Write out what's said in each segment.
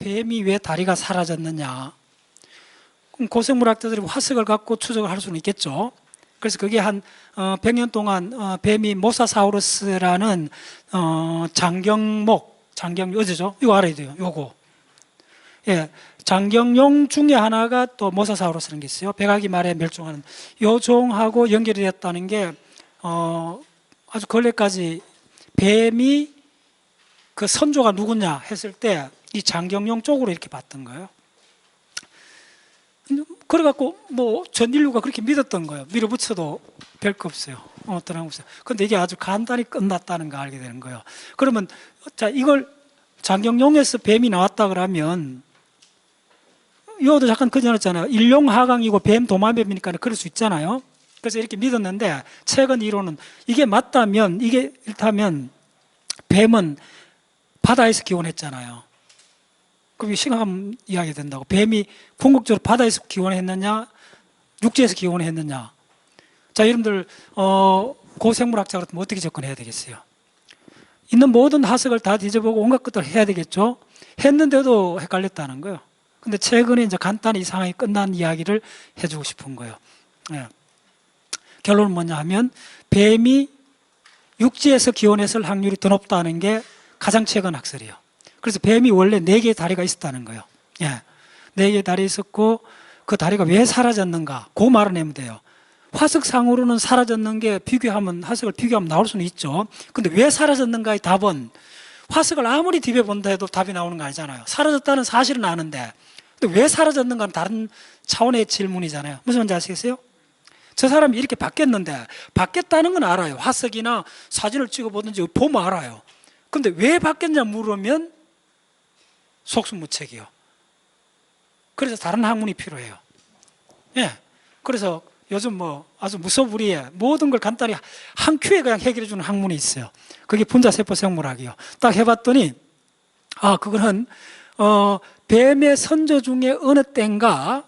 뱀이 왜 다리가 사라졌느냐? 그럼 고생물학자들이 화석을 갖고 추적을 할 수는 있겠죠. 그래서 그게 한 어, 100년 동안 어, 뱀이 모사사우루스라는 어, 장경목, 장경 어제죠? 이거 알아야 돼요. 요거. 예, 장경용 중에 하나가 또 모사사우루스라는 게 있어요. 백아기 말에 멸종하는 요 종하고 연결이 됐다는 게 어, 아주 근래까지 뱀이 그 선조가 누구냐 했을 때 이 장경용 쪽으로 이렇게 봤던 거예요. 그래갖고 뭐 전 인류가 그렇게 믿었던 거예요. 밀어붙여도 별거 없어요. 어떤 한 없어요. 근데 이게 아주 간단히 끝났다는 거 알게 되는 거예요. 그러면 자 이걸 장경용에서 뱀이 나왔다 그러면 이것도 잠깐 그전했잖아요. 일용 하강이고 뱀 도마뱀이니까 그럴 수 있잖아요. 그래서 이렇게 믿었는데 최근 이론은 이게 맞다면 이게 일타면 뱀은 바다에서 기원했잖아요. 이게 심각한 이야기 된다고. 뱀이 궁극적으로 바다에서 기원했느냐, 육지에서 기원했느냐. 자, 여러분들 어, 고생물학자 같으면 어떻게 접근해야 되겠어요? 있는 모든 하석을 다 뒤져보고 온갖 것들을 해야 되겠죠. 했는데도 헷갈렸다는 거예요. 근데 최근에 이제 간단히 이 상황이 끝난 이야기를 해주고 싶은 거예요. 예. 결론은 뭐냐 하면 뱀이 육지에서 기원했을 확률이 더 높다는 게 가장 최근 학설이에요. 그래서 뱀이 원래 네 개의 다리가 있었다는 거예요. 예. 네 개의 다리 있었고 그 다리가 왜 사라졌는가? 그 말을 내면 돼요. 화석상으로는 사라졌는 게 비교하면 화석을 비교하면 나올 수는 있죠. 근데 왜 사라졌는가의 답은 화석을 아무리 뒤벼본다 해도 답이 나오는 거 아니잖아요. 사라졌다는 사실은 아는데 근데 왜 사라졌는가는 다른 차원의 질문이잖아요. 무슨 말인지 아시겠어요? 저 사람이 이렇게 바뀌었는데 바뀌었다는 건 알아요. 화석이나 사진을 찍어 보든지 보면 알아요. 근데 왜 바뀌었냐 물으면 속수무책이요. 그래서 다른 학문이 필요해요. 예. 그래서 요즘 뭐 아주 무소불위에 모든 걸 간단히 한 큐에 그냥 해결해 주는 학문이 있어요. 그게 분자세포 생물학이요. 딱 해봤더니 아 그거는 어 뱀의 선조 중에 어느 때인가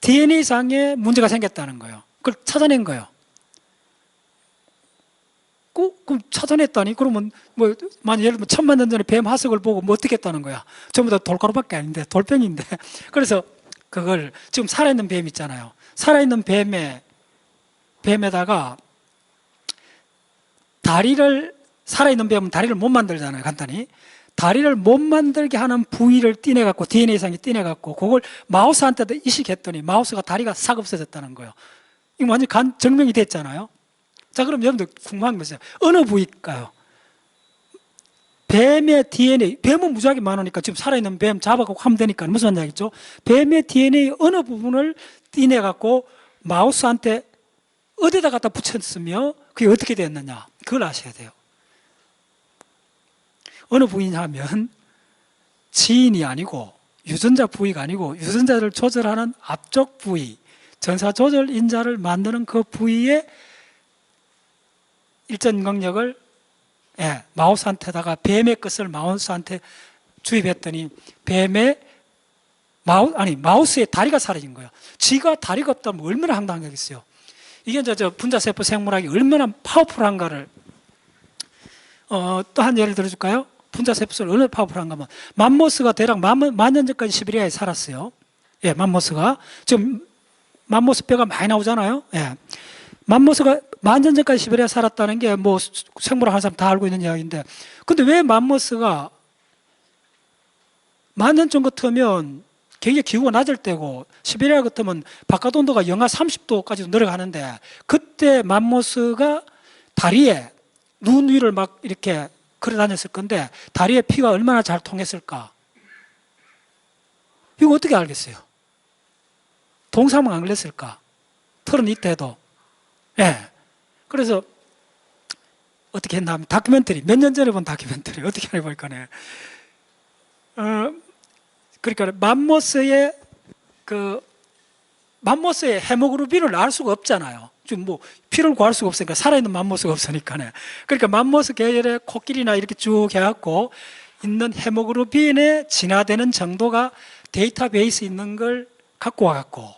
DNA상에 문제가 생겼다는 거예요. 그걸 찾아낸 거예요. 꼭 그럼 찾아냈다니? 그러면 뭐 만약 예를 들면 천만 년 전에 뱀 화석을 보고 뭐 어떻게 했다는 거야? 전부 다 돌가루밖에 아닌데 돌병인데. 그래서 그걸 지금 살아있는 뱀 있잖아요. 살아있는 뱀에 뱀에다가 다리를 살아있는 뱀은 다리를 못 만들잖아요 간단히. 다리를 못 만들게 하는 부위를 띠내갖고 DNA상에 띠내갖고 그걸 마우스한테도 이식했더니 마우스가 다리가 싹 없어졌다는 거예요. 이거 완전 간 증명이 됐잖아요 자, 그럼 여러분들 궁금한 것이 어느 부위일까요? 뱀의 DNA, 뱀은 무지하게 많으니까 지금 살아있는 뱀 잡아갖고 하면 되니까 무슨 말이죠? 뱀의 DNA 어느 부분을 띠내갖고 마우스한테 어디다 갖다 붙였으며 그게 어떻게 됐느냐? 그걸 아셔야 돼요. 어느 부위냐 하면 지인이 아니고 유전자 부위가 아니고 유전자를 조절하는 앞쪽 부위, 전사 조절 인자를 만드는 그 부위에 일전 능력을 예, 마우스한테다가 뱀의 것을 마우스한테 주입했더니 뱀의 마우 아니 마우스의 다리가 사라진 거예요. 지가 다리가 없다면 얼마나 황당하겠어요. 이게 이제 저 분자세포 생물학이 얼마나 파워풀한가를 어, 또 한 예를 들어줄까요? 분자세포를 얼마나 파워풀한가면 맘모스가 대략 만년 전까지 시베리아에 살았어요. 예, 맘모스가 지금 맘모스 뼈가 많이 나오잖아요. 예. 맘모스가 만년 전까지 시베리아 살았다는 게 뭐 생물학 하는 사람 다 알고 있는 이야기인데 근데 왜 맘모스가 만년 전 같으면 굉장히 기후가 낮을 때고 시베리아 같으면 바깥 온도가 영하 30도까지도 내려가는데 그때 맘모스가 다리에 눈 위를 막 이렇게 걸어 다녔을 건데 다리에 피가 얼마나 잘 통했을까 이거 어떻게 알겠어요? 동사만 안 걸렸을까? 털은 이때도 예. 그래서 어떻게 했나 하면 다큐멘터리 몇 년 전에 본 다큐멘터리 어떻게 해볼까네. 어, 그러니까 맘모스의 그 맘모스의 헤모그로빈을 알 수가 없잖아요. 지금 뭐 피를 구할 수가 없으니까 살아있는 맘모스가 없으니까네. 그러니까 맘모스 계열의 코끼리나 이렇게 쭉 해갖고 있는 헤모그로빈에 진화되는 정도가 데이터베이스 있는 걸 갖고 와갖고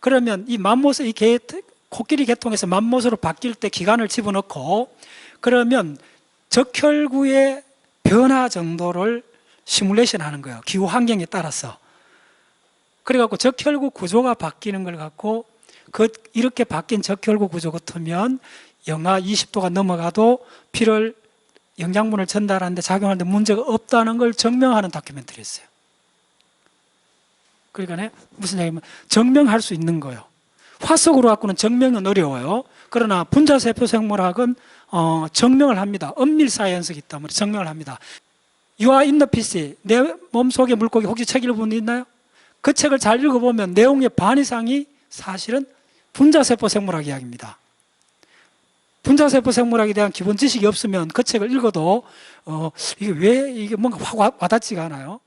그러면 이 맘모스 이 개, 코끼리 계통에서 맘모스로 바뀔 때 기관을 집어넣고 그러면 적혈구의 변화 정도를 시뮬레이션 하는 거예요. 기후 환경에 따라서. 그래갖고 적혈구 구조가 바뀌는 걸 갖고 그 이렇게 바뀐 적혈구 구조 같으면 영하 20도가 넘어가도 피를 영양분을 전달하는데 작용하는데 문제가 없다는 걸 증명하는 다큐멘터리였어요. 그러니까 무슨 얘기냐면 증명할 수 있는 거예요. 화석으로 갖고는 증명은 어려워요. 그러나 분자세포 생물학은 어, 증명을 합니다. 엄밀 사이언스이기 때문에 증명을 합니다. The PC. 내 몸속에 물고기 혹시 책 읽어본 분 있나요? 그 책을 잘 읽어보면 내용의 반 이상이 사실은 분자세포 생물학 이야기입니다. 분자세포 생물학에 대한 기본 지식이 없으면 그 책을 읽어도 어, 이게 왜 이게 뭔가 확 와- 와닿지가 않아요.